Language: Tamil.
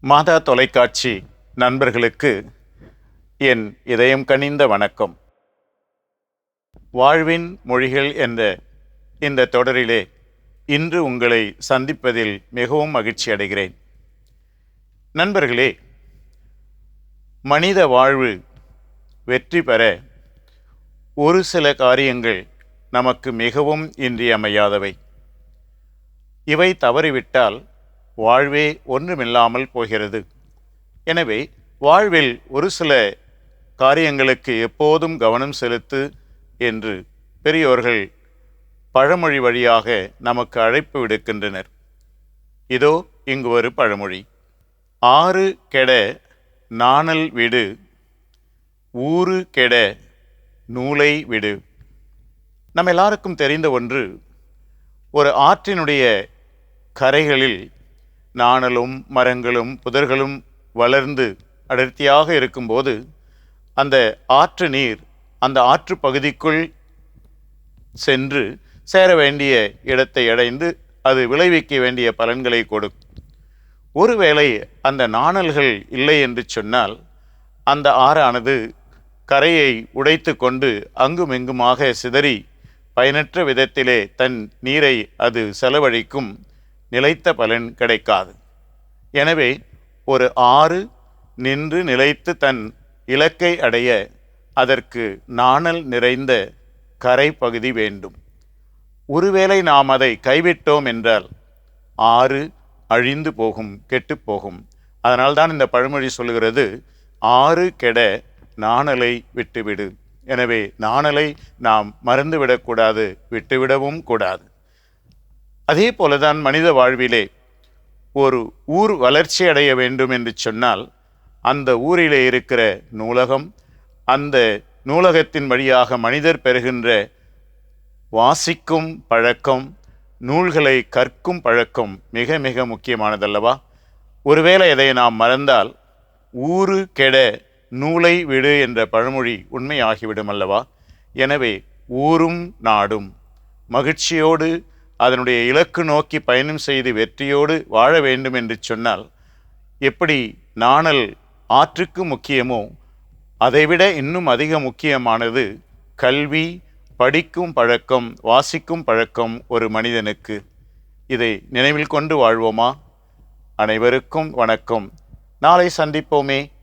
மாதா தொலைக்காட்சி நண்பர்களுக்கு என் இதயம் கனிந்த வணக்கம். வாழ்வின் மொழிகள் என்ற இந்த தொடரிலே இன்று உங்களை சந்திப்பதில் மிகவும் மகிழ்ச்சி அடைகிறேன். நண்பர்களே மனித வாழ்வு வெற்றி பெற ஒரு சில காரியங்கள் நமக்கு மிகவும் இன்றியமையாதவை. இவை தவறிவிட்டால் வாழ்வே ஒன்றுமில்லாமல் போகிறது. எனவே வாழ்வில் ஒரு சில காரியங்களுக்கு எப்போதும் கவனம் செலுத்து என்று பெரியோர்கள் பழமொழி வழியாக நமக்கு அழைப்பு விடுக்கின்றனர். இதோ இங்கு ஒரு பழமொழி. ஆறு கெட நாணல் விடு ஊறு கெட நூலை விடு. நம்ம எல்லாருக்கும் தெரிந்த ஒன்று ஒரு ஆற்றினுடைய கரைகளில் நாணலும் மரங்களும் புதர்களும் வளர்ந்து அடர்த்தியாக இருக்கும்போது அந்த ஆற்று நீர் அந்த ஆற்று பகுதிக்குள் சென்று சேர வேண்டிய இடத்தை அடைந்து அது விளைவிக்க வேண்டிய பலன்களை கொடுக்கும். ஒருவேளை அந்த நாணல்கள் இல்லை என்று சொன்னால் அந்த ஆறானது கரையை உடைத்து கொண்டு அங்குமிங்குமாக சிதறி பயனற்ற விதத்திலே தன் நீரை அது செலவழிக்கும் நிலைத்த பலன் கிடைக்காது. எனவே ஒரு ஆறு நின்று நிலைத்து தன் இலக்கை அடைய அதற்கு நாணல் நிறைந்த கரை பகுதி வேண்டும். ஒருவேளை நாம் அதை கைவிட்டோம் என்றால் ஆறு அழிந்து போகும் கெட்டுப் போகும். அதனால்தான் இந்த பழமொழி சொல்கிறது ஆறு கெட நாணலை விட்டுவிடு. எனவே நாணலை நாம் மறந்துவிடக்கூடாது விட்டுவிடவும் கூடாது. அதே போலதான் மனித வாழ்விலே ஒரு ஊர் வளர்ச்சி அடைய வேண்டும் என்று சொன்னால் அந்த ஊரிலே இருக்கிற நூலகம் அந்த நூலகத்தின் வழியாக மனிதர் பெறுகின்ற வாசிக்கும் பழக்கம் நூல்களை கற்கும் பழக்கம் மிக மிக முக்கியமானதல்லவா? ஒருவேளை இதை நாம் மறந்தால் ஊரு கெட நூலை விடு என்ற பழமொழி உண்மையாகிவிடும் அல்லவா? எனவே ஊரும் நாடும். மகிழ்ச்சியோடு அதனுடைய இலக்கு நோக்கி பயணம் செய்து வெற்றியோடு வாழ வேண்டும் என்று சொன்னால் எப்படி நாணல் ஆற்றுக்கு முக்கியமோ அதைவிட இன்னும் அதிக முக்கியமானது கல்வி படிக்கும் பழக்கம் வாசிக்கும் பழக்கம் ஒரு மனிதனுக்கு. இதை நினைவில் கொண்டு வாழ்வோமா? அனைவருக்கும் வணக்கம். நாளை சந்திப்போமே.